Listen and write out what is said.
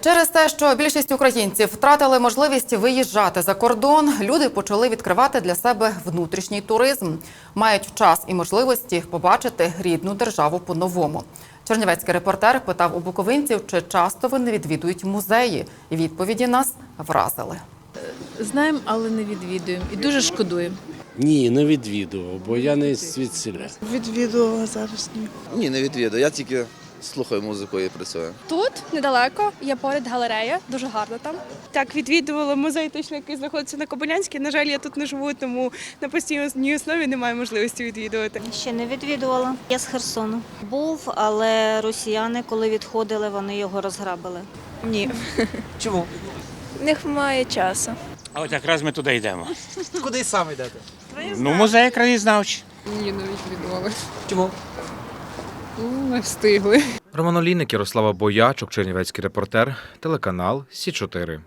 Через те, що більшість українців втратили можливість виїжджати за кордон, люди почали відкривати для себе внутрішній туризм. Мають час і можливості побачити рідну державу по-новому. Чернівецький репортер питав у буковинців, чи часто вони відвідують музеї. І відповіді нас вразили. Знаємо, але не відвідуємо. І дуже шкодуємо. Ні, не відвідував, бо я не звідсіля. Відвідувала зараз ні. Ні, не відвідую. Я тільки слухаю музику і працюю. Тут недалеко є поряд галерея, дуже гарно там. Так, відвідувала музей, точно який знаходиться на Кобилянській. На жаль, я тут не живу, тому на постійній основі немає можливості відвідувати. Ще не відвідувала. Я з Херсону. Був, але росіяни, коли відходили, вони його розграбили. Ні. Чому? В них немає часу. А от якраз ми туди йдемо. Куди саме йдете? Ну, музей краєзнавчий. Ні, не відвідували. Чому? Не встигли. Роман Олійник, Ярослава Боячок, Чернівецький репортер, телеканал Сі 4